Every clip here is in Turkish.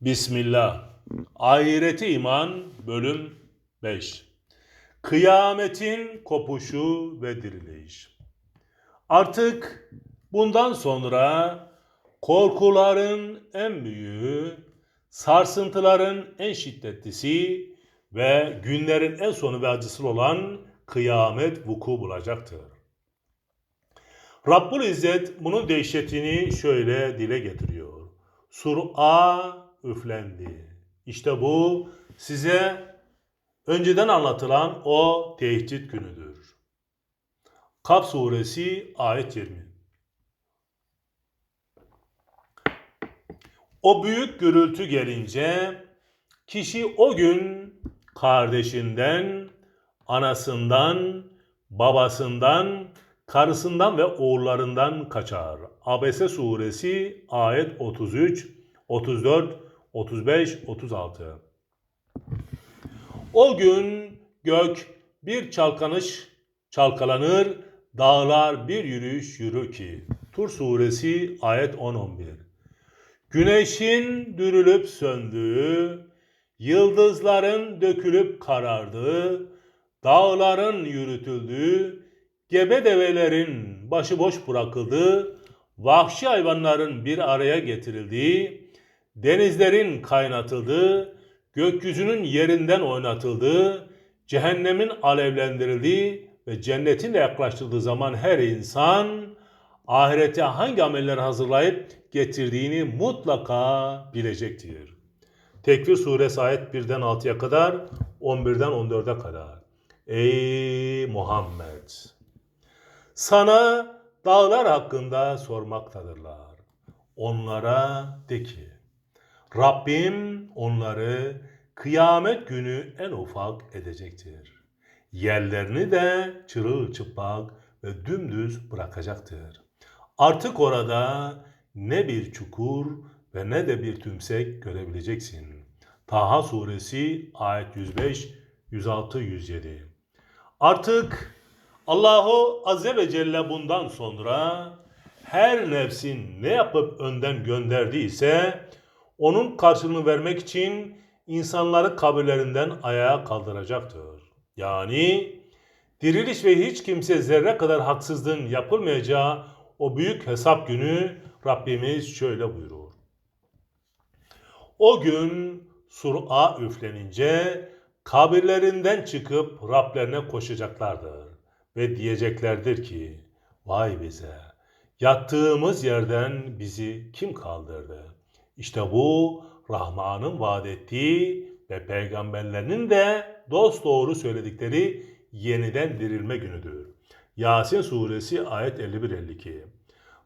Bismillah. Ahireti iman bölüm 5. Kıyametin kopuşu ve diriliş. Artık bundan sonra korkuların en büyüğü, sarsıntıların en şiddetlisi ve günlerin en sonu ve acısıl olan kıyamet vuku bulacaktır. Rabbul İzzet bunun dehşetini şöyle dile getiriyor. Sur'a üflendi. İşte bu size önceden anlatılan o tehdit günüdür. Kaf suresi ayet 20. O büyük gürültü gelince kişi o gün kardeşinden, anasından, babasından, karısından ve oğullarından kaçar. Abese suresi ayet 33, 34, 35, 36. O gün gök bir çalkanış çalkalanır, dağlar bir yürüyüş yürür ki. Tur suresi ayet 10-11. Güneşin dürülüp söndüğü, yıldızların dökülüp karardığı, dağların yürütüldüğü, gebe develerin başıboş bırakıldığı, vahşi hayvanların bir araya getirildiği, denizlerin kaynatıldığı, gökyüzünün yerinden oynatıldığı, cehennemin alevlendirildiği ve cennetin de yaklaştırdığı zaman her insan ahirete hangi ameller hazırlayıp getirdiğini mutlaka bilecektir. Tekvir suresi ayet 1'den 6'ya kadar, 11'den 14'e kadar. Ey Muhammed! Sana dağlar hakkında sormaktadırlar. Onlara de ki, Rabbim onları kıyamet günü en ufak edecektir. Yerlerini de çırılçıplak ve dümdüz bırakacaktır. Artık orada ne bir çukur ve ne de bir tümsek görebileceksin. Taha suresi ayet 105, 106, 107. Artık Allahu Azze ve Celle bundan sonra her nefsin ne yapıp önden gönderdiyse onun karşılığını vermek için insanları kabirlerinden ayağa kaldıracaktır. Yani diriliş ve hiç kimse zerre kadar haksızlığın yapılmayacağı o büyük hesap günü Rabbimiz şöyle buyurur. O gün sur'a üflenince kabirlerinden çıkıp Rablerine koşacaklardır ve diyeceklerdir ki vay bize yattığımız yerden bizi kim kaldırdı? İşte bu Rahman'ın vaat ettiği ve peygamberlerinin de dost doğru söyledikleri yeniden dirilme günüdür. Yasin suresi ayet 51-52.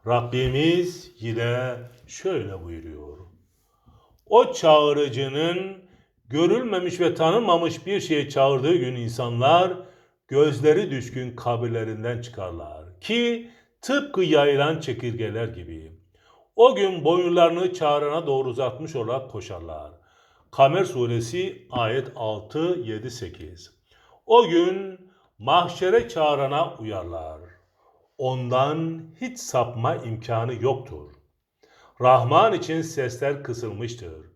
Rabbimiz yine şöyle buyuruyor. O çağırıcının görülmemiş ve tanınmamış bir şeye çağırdığı gün insanlar gözleri düşkün kabirlerinden çıkarlar ki tıpkı yayılan çekirgeler gibi. O gün boyunlarını çağrına doğru uzatmış olarak koşarlar. Kamer suresi ayet 6, 7, 8. O gün mahşere çağrına uyarlar. Ondan hiç sapma imkanı yoktur. Rahman için sesler kısılmıştır.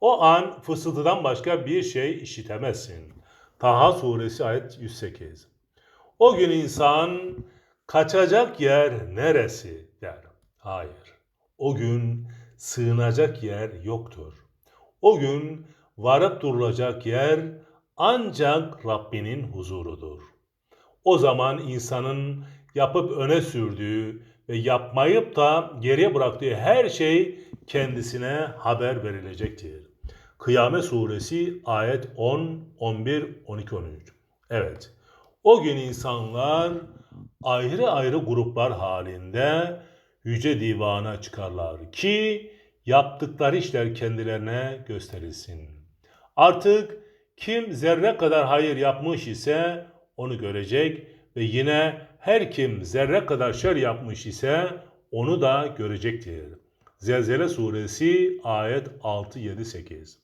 O an fısıltıdan başka bir şey işitemezsin. Taha suresi ayet 108. O gün insan kaçacak yer neresi der. Hayır. O gün sığınacak yer yoktur. O gün varıp durulacak yer ancak Rabbinin huzurudur. O zaman insanın yapıp öne sürdüğü ve yapmayıp da geriye bıraktığı her şey kendisine haber verilecektir. Kıyamet suresi ayet 10, 11, 12, 13. Evet. O gün insanlar ayrı ayrı gruplar halinde yüce divana çıkarlar ki yaptıkları işler kendilerine gösterilsin. Artık kim zerre kadar hayır yapmış ise onu görecek ve yine her kim zerre kadar şer yapmış ise onu da görecektir. Zelzele suresi ayet 6 7 8.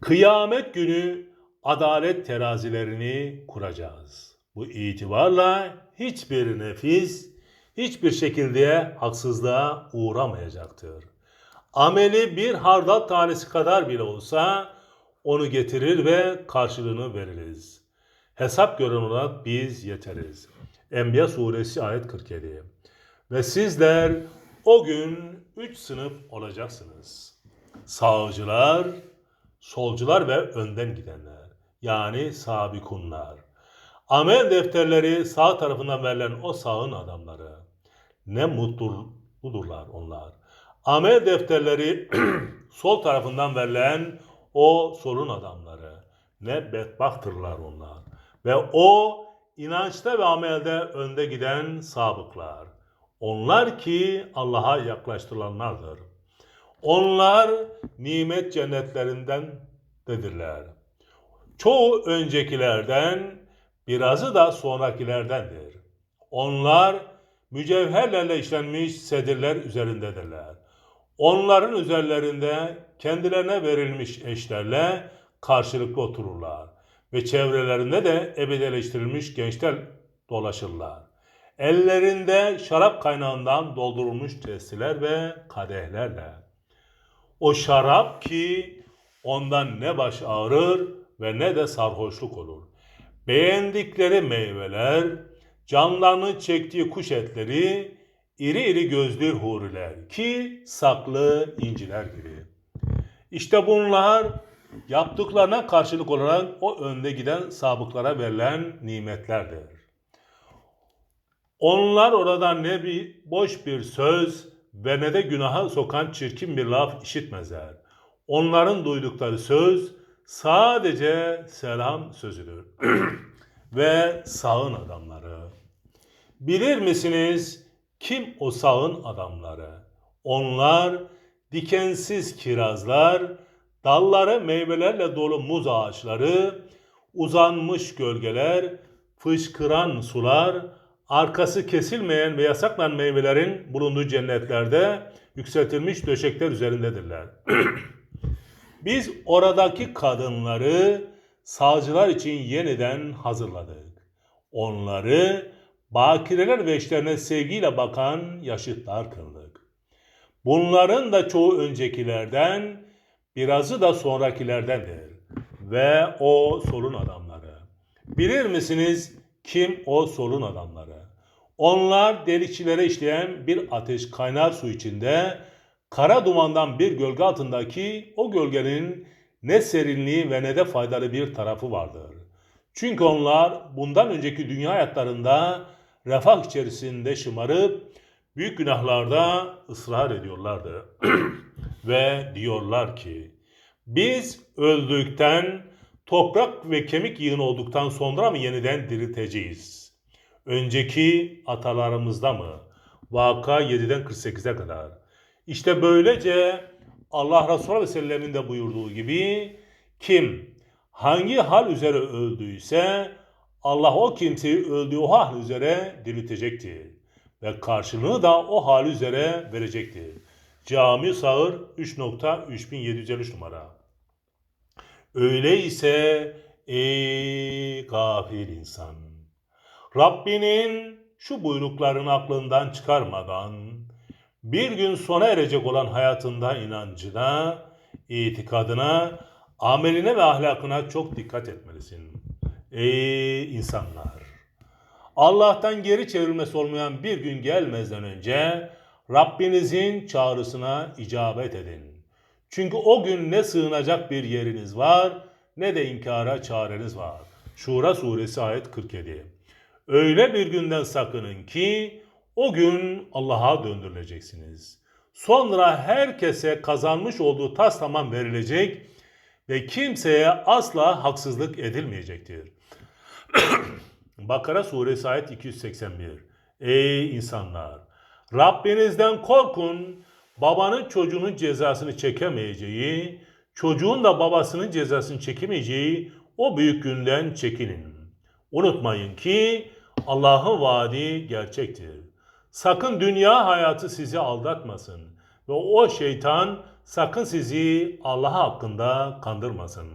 Kıyamet günü adalet terazilerini kuracağız. Bu itibarla hiçbir nefis hiçbir şekilde haksızlığa uğramayacaktır. Ameli bir hardal tanesi kadar bile olsa onu getirir ve karşılığını veririz. Hesap gören olarak biz yeteriz. Enbiya suresi ayet 47. Ve sizler o gün üç sınıf olacaksınız. Sağcılar, solcular ve önden gidenler. Yani sabikunlar. Amel defterleri sağ tarafından verilen o sağın adamları. Ne mutludurlar onlar. Amel defterleri sol tarafından verilen o solun adamları. Ne bedbahtırlar onlar. Ve o inançta ve amelde önde giden sabıklar. Onlar ki Allah'a yaklaştırılanlardır. Onlar nimet cennetlerinden dedirler. Çoğu öncekilerden, birazı da sonrakilerdendir. Onlar mücevherlerle işlenmiş sedirler üzerindedirler. Onların üzerlerinde kendilerine verilmiş eşlerle karşılıklı otururlar ve çevrelerinde de ebedileştirilmiş gençler dolaşırlar. Ellerinde şarap kaynağından doldurulmuş testiler ve kadehlerle. O şarap ki ondan ne baş ağrır ve ne de sarhoşluk olur. Beğendikleri meyveler, canlarını çektiği kuş etleri, iri iri gözlü huriler ki saklı inciler gibi. İşte bunlar yaptıklarına karşılık olarak o önde giden sabıklara verilen nimetlerdir. Onlar oradan ne bir boş bir söz ve ne de günaha sokan çirkin bir laf işitmezler. Onların duydukları söz sadece selam sözüdür. ve sağın adamları. Bilir misiniz kim o sağın adamları? Onlar dikensiz kirazlar, dalları meyvelerle dolu muz ağaçları, uzanmış gölgeler, fışkıran sular, arkası kesilmeyen ve yasaklanan meyvelerin bulunduğu cennetlerde yükseltilmiş döşekler üzerindedirler. Biz oradaki kadınları sağcılar için yeniden hazırladık. Onları bakireler ve eşlerine sevgiyle bakan yaşıtlar kıldık. Bunların da çoğu öncekilerden, birazı da sonrakilerdendir. Ve o solun adamları. Bilir misiniz kim o solun adamları? Onlar delikçilere işleyen bir ateş kaynar su içinde kara dumandan bir gölge altındaki o gölgenin ne serinliği ve ne de faydalı bir tarafı vardır. Çünkü onlar bundan önceki dünya hayatlarında refah içerisinde şımarıp büyük günahlarda ısrar ediyorlardı. ve diyorlar ki biz öldükten toprak ve kemik yığın olduktan sonra mı yeniden dirilteceğiz? Önceki atalarımızda mı? Vaka 7'den 48'e kadar. İşte böylece Allah Resulü Sellem'in de buyurduğu gibi kim hangi hal üzere öldüyse Allah o kimseyi öldüğü hal üzere diriltecektir. Ve karşılığını da o hal üzere verecektir. Cami Sağır 3.3753 numara. Öyleyse ey gafil insan. Rabbinin şu buyruklarını aklından çıkarmadan bir gün sona erecek olan hayatında inancına, itikadına, ameline ve ahlakına çok dikkat etmelisin. Ey insanlar! Allah'tan geri çevrilmesi olmayan bir gün gelmezden önce Rabbinizin çağrısına icabet edin. Çünkü o gün ne sığınacak bir yeriniz var ne de inkara çareniz var. Şura suresi ayet 47. Öyle bir günden sakının ki o gün Allah'a döndürüleceksiniz. Sonra herkese kazanmış olduğu tas tamam verilecek ve kimseye asla haksızlık edilmeyecektir. Bakara suresi ayet 281. Ey insanlar! Rabbinizden korkun. Babanın çocuğunun cezasını çekemeyeceği, çocuğun da babasının cezasını çekemeyeceği o büyük günden çekinin. Unutmayın ki Allah'ın vaadi gerçektir. Sakın dünya hayatı sizi aldatmasın ve o şeytan sakın sizi Allah hakkında kandırmasın.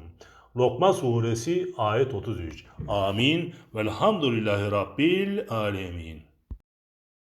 Lokman suresi ayet 33. Amin. Velhamdülillahi Rabbil alemin.